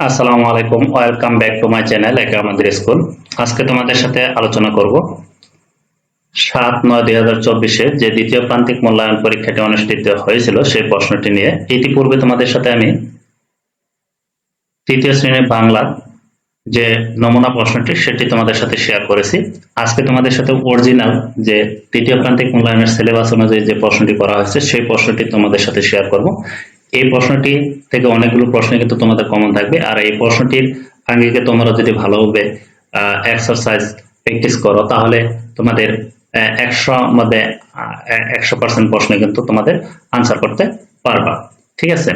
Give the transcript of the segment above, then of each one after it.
আসসালামু আলাইকুম, welcome back to my channel একে আমাদের স্কুল। আজকে তোমাদের সাথে আলোচনা করব সাত নয় দুই হাজার চব্বিশে যে দ্বিতীয় প্রান্তিক মূল্যায়ন পরীক্ষাটি অনুষ্ঠিত হয়েছিল সেই প্রশ্নটি নিয়ে। ইতিপূর্বে তোমাদের সাথে আমি তৃতীয় শ্রেণির বাংলা যে নমুনা প্রশ্নটি, সেটি তোমাদের সাথে শেয়ার করেছি। আজকে তোমাদের সাথে অরিজিনাল যে তৃতীয় প্রান্তিক মূল্যায়নের সিলেবাস অনুযায়ী যে প্রশ্নটি করা হয়েছে, সেই প্রশ্নটি তোমাদের সাথে শেয়ার করব। এই প্রশ্নটি থেকে অনেকগুলো প্রশ্ন কিন্তু তোমাদের কমন থাকবে। আর এই প্রশ্নটির আঙ্গিকে তোমরা যদি ভালোভাবে এক্সারসাইজ প্র্যাকটিস করো, তাহলে তোমাদের একশো মধ্যে একশো পার্সেন্ট প্রশ্ন কিন্তু তোমাদের আনসার করতে পারবা। ঠিক আছে?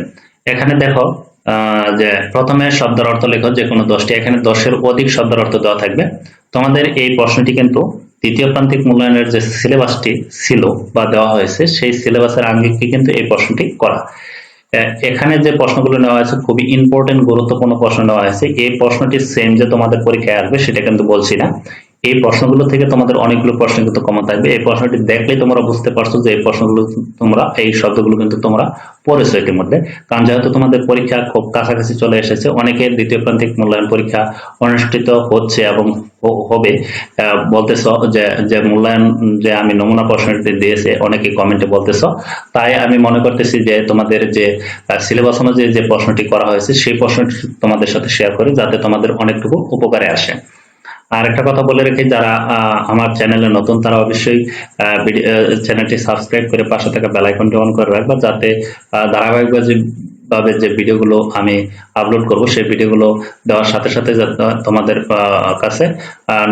এখানে দেখো যে প্রথমে শব্দের অর্থ লেখো, যে কোনো দশটি। এখানে দশের অধিক শব্দের অর্থ দেওয়া থাকবে। তোমাদের এই প্রশ্নটি কিন্তু দ্বিতীয় প্রান্তিক মূল্যায়নের যে সিলেবাসটি ছিল বা দেওয়া হয়েছে, সেই সিলেবাসের আঙ্গিকে কিন্তু এই প্রশ্নটি করা। এখানে যে প্রশ্নগুলো নেওয়া হয়েছে, খুবই ইম্পর্টেন্ট গুরুত্বপূর্ণ প্রশ্ন নেওয়া হয়েছে। এই প্রশ্নটি সেম যে তোমাদের পরীক্ষায় আসবে, সেটা কিন্তু বলছি না। এই প্রশ্নগুলো থেকে তোমাদের অনেকগুলো প্রশ্ন কিন্তু কমন থাকবে। এই প্রশ্নটি দেখলেই তোমরা বুঝতে পারছ যে এই প্রশ্নগুলো তোমরা, এই শব্দগুলো কিন্তু তোমরা পড়েছো ইতিমধ্যে। কারণ যেহেতু তোমাদের পরীক্ষা খুব কাছাকাছি চলে এসেছে অনেকের দ্বিতীয় প্রান্তিক মূল্যায়ন পরীক্ষা অনুষ্ঠিত হচ্ছে এবং হবে। বলতেছ যে যে মূল্যায়ন যে আমি নমুনা প্রশ্নটি দিয়েছে, অনেকে কমেন্টে বলতেছ। তাই আমি মনে করতেছি যে তোমাদের যে সিলেবাস অনুযায়ী যে প্রশ্নটি করা হয়েছে, সেই প্রশ্নটি তোমাদের সাথে শেয়ার করি, যাতে তোমাদের অনেকটুকু উপকারে আসে। আর একটা কথা বলে রেখে, যারা আমার চ্যানেলে নতুন, তারা অবশ্যই চ্যানেলটি সাবস্ক্রাইব করে পাশে থাকা বেল আইকনটি অন করে রাখবা, যাতে ধারাবাহিকভাবে ভাবে যে ভিডিওগুলো আমি আপলোড করব, সেই ভিডিওগুলো দেওয়ার সাথে সাথে তোমাদের কাছে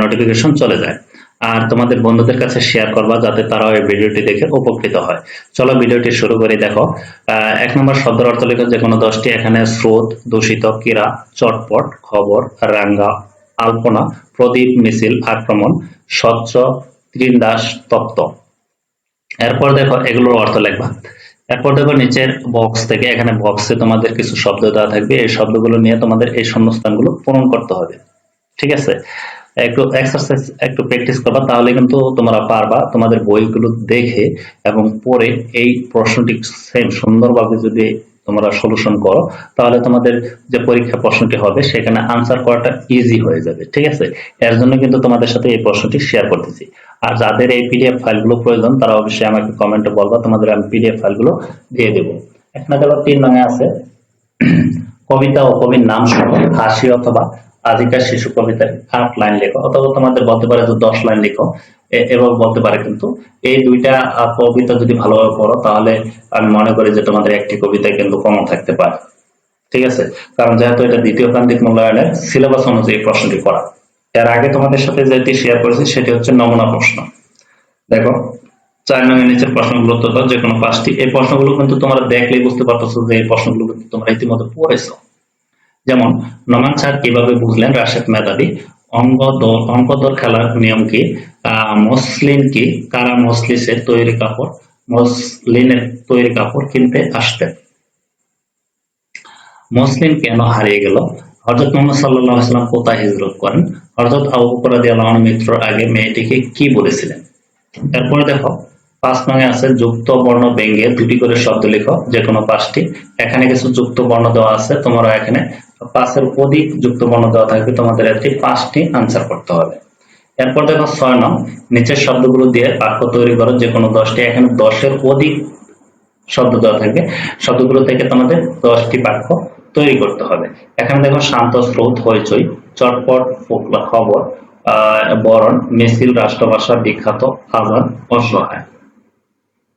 নোটিফিকেশন চলে যায়। আর তোমাদের বন্ধুদের কাছে শেয়ার করবা, যাতে তারাও এই ভিডিওটি দেখে উপকৃত হয়। চলো ভিডিওটি শুরু করে, দেখো। এক নম্বর শব্দের অর্থ লেখো যে কোনো দশটি, এখানে স্রোত, দূষিত, কিরা, চটপট, খবর, রাঙ্গা আলপনা, প্রদীপ, মিছিল, আক্রমণ, স্বচ্ছ, ত্রিন্দাস, তপ্ত। এরপর দেখো এগুলোর অর্থ লেখবা। এরপর দেখো নিচের বক্স থেকে, এখানে বক্সে তোমাদের কিছু শব্দ দেওয়া থাকবে। এই শব্দগুলো নিয়ে তোমাদের এই শূন্যস্থানগুলো পূরণ করতে হবে। ঠিক আছে? একটু এক্সারসাইজ একটু প্র্যাকটিস করবা, তাহলে কিন্তু তোমরা পারবা তোমাদের বইগুলো দেখে এবং পড়ে এই প্রশ্নটি সেম সুন্দরভাবে যদি তোমরা সলিউশন করো, তাহলে তোমাদের যে পরীক্ষা প্রশ্নটি হবে, সেখানে আনসার করাটা ইজি হয়ে যাবে, ঠিক আছে? এর জন্য কিন্তু তোমাদের সাথে এই প্রশ্নটি শেয়ার করতেছি। আর যাদের এই পিডিএফ ফাইলগুলো প্রয়োজন, তারা অবশ্যই আমাকে কমেন্টে বলবা, তোমাদের আমি পিডিএফ ফাইলগুলো দিয়ে দেবো। এখানে দেখো তিন রঙে আছে। কবিতা ও কবির নাম সহ হাসি অথবা আজিকার শিশু কবিতার আট লাইন লেখো, অথবা তোমাদের বলতে পারে যে দশ লাইন লেখো। এ- এভাবে বলতে পারে, কিন্তু এই দুইটা কবিতা যদি ভালোভাবে পড়ো, তাহলে আমি মনে করি যে তোমাদের একটি কবিতা কিন্তু কমন থাকতে পারে। ঠিক আছে? কারণ যেহেতু এটা দ্বিতীয় প্রান্তিক মূল্যায়নের সিলেবাস অনুযায়ী প্রশ্নটি করা এর আগে তোমাদের সাথে যেটি শেয়ার করেছি, সেটি হচ্ছে নমুনা প্রশ্ন। দেখো, চার নঙের নিচের প্রশ্নগুলো তো যে কোনো পাঁচটি। এই প্রশ্নগুলো কিন্তু তোমরা দেখলেই বুঝতে পারতেছো যে এই প্রশ্নগুলো কিন্তু তোমরা ইতিমধ্যে পড়েছো। যেমন, নমান স্যার কীভাবে বুঝলেন রাশেদ মেধাবী? অঙ্ক দর অঙ্ক দর খেলার নিয়ম কি? মসলিন কি? কারা মসলিসের তৈরি কাপড়, মসলিনের তৈরি কাপড় কিনতে আসতেন মুসলিম কেন হারিয়ে গেল? হযরত মুহাম্মদ সাল্লাল্লাহু আলাইহি ওয়াসাল্লাম কোথায় হিজরত করেন? হযরত আবু বকর রাদিয়াল্লাহু আনহু মৃত্যুর আগে মেয়েটিকে কি বলেছিলেন? এরপরে দেখো, পাঁচ নঙে আছে, যুক্ত বর্ণ ব্যঙ্গে দুটি করে শব্দ লেখো যে কোনো পাঁচটি। এখানে কিছু যুক্ত বর্ণ দেওয়া আছে তোমরা এখানে পাঁচের অধিক যুক্ত বর্ণ দেওয়া থাকবে, তোমাদের একটি পাঁচটি আনসার করতে হবে। এরপর দেখো ছয় নং, নিচের শব্দগুলো দিয়ে বাক্য তৈরি করো যে কোনো দশটি, এখানে দশের অধিক শব্দ দেওয়া থাকবে। শব্দগুলো থেকে তোমাদের দশটি বাক্য তৈরি করতে হবে। এখানে দেখো শান্ত স্রোত, হইচই, চটপট খবর বরণ, মিছিল, রাষ্ট্রভাষা, বিখ্যাত, আজান, অসহায়।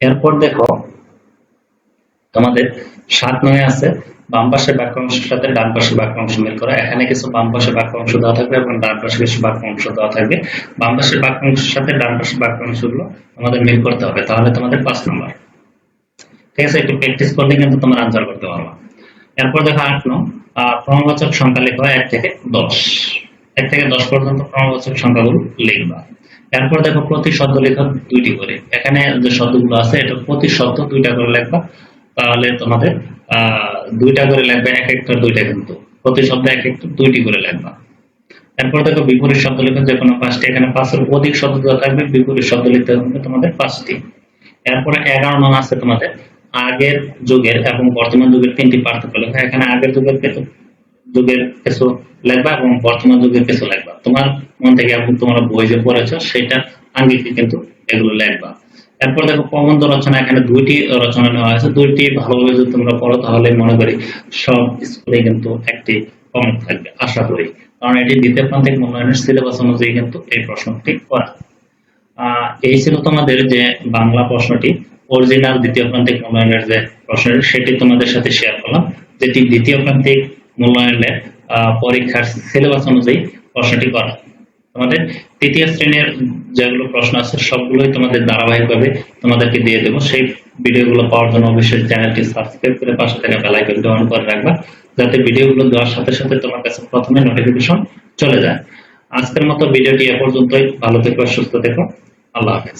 এরপর দেখো, তোমাদের সাত নয় আছে বাম পাশের বাক্যাংশের সাথে ডান পাশের বাক্যাংশ মিল করা। এখানে কিছু বাম পাশের বাক্যাংশ দেওয়া থাকবে এবং ডান পাশে কিছু বাক্যাংশ দেওয়া থাকবে। বাম পাশের বাক্যাংশের সাথে ডান পাশের বাক্যাংশগুলো তোমাদের মিল করতে হবে। তাহলে তোমাদের পাঁচ নম্বর। ঠিক আছে, একটু প্র্যাকটিস করলে কিন্তু তোমরা আনসার করতে পারবা। এরপর দেখো আট নং। ক্রমবাচক সংখ্যা লিখবা এক থেকে দশ। এক থেকে দশ পর্যন্ত ক্রমবাচক সংখ্যাগুলো লিখবা। এরপর দেখো প্রতি শব্দ লেখা দুইটি করে। এখানে যে শব্দগুলো আছে, এটা প্রতি শব্দ দুইটা করে লিখবা। তাহলে তোমাদের দুইটা করে লিখবে এক একটা, দুইটা কিন্তু। প্রতি শব্দ এক একটা, দুইটি করে লিখবা এরপর দেখো বিপরীত শব্দ লিখো যে কোনো পাঁচটি। এখানে পাঁচের অধিক শব্দ দেওয়া থাকবে, বিপরীত শব্দ লিখতে হবে তোমাদের পাঁচটি। এরপরে এগারো নং আছে তোমাদের, আগের যুগের এবং বর্তমান যুগের তিনটি পার্থক্য লেখা। এখানে আগের যুগের কিন্তু যুগের কিছু লেখবা এবং বর্তমান যুগের কিছু লেখবা। তোমার মন থেকে এবং তোমরা বই যে পড়েছো সেটা আঙ্গিকে কিন্তু এগুলো লেখবা। এরপর দেখো প্রবন্ধ রচনা, এখানে দুইটি রচনা নেওয়া হয়েছে দুইটি ভালোভাবে যদি তোমরা পড়ো, তাহলে মনে করি সব স্কুলে কিন্তু একটি কমন থাকবে, আশা করি। কারণ এটি দ্বিতীয় প্রান্তিক মূল্যায়নের সিলেবাস অনুযায়ী কিন্তু এই প্রশ্নটি করা। এই ছিল তোমাদের যে বাংলা প্রশ্নটি অরিজিনাল দ্বিতীয় প্রান্তিক মূল্যায়নের যে প্রশ্নটি সেটি তোমাদের সাথে শেয়ার করলাম। যেটি দ্বিতীয় প্রান্তিক মূল্যায়নের পরীক্ষার সিলেবাস অনুযায়ী প্রশ্নটি করা। তোমাদের তৃতীয় শ্রেণির যেগুলো প্রশ্ন আছে, সবগুলোই তোমাদের ধারাবাহিকভাবে তোমাদেরকে দিয়ে দেবো। সেই ভিডিওগুলো পাওয়ার জন্য অবশ্যই চ্যানেলটি সাবস্ক্রাইব করে পাশে থাকা বেল আইকনটি অন করে রাখবা, যাতে ভিডিওগুলো দেওয়ার সাথে সাথে তোমার কাছে প্রথমে নোটিফিকেশন চলে যায়। আজকের মতো ভিডিওটি এ পর্যন্তই। ভালো থেকো, সুস্থ থেকো। আল্লাহ হাফেজ।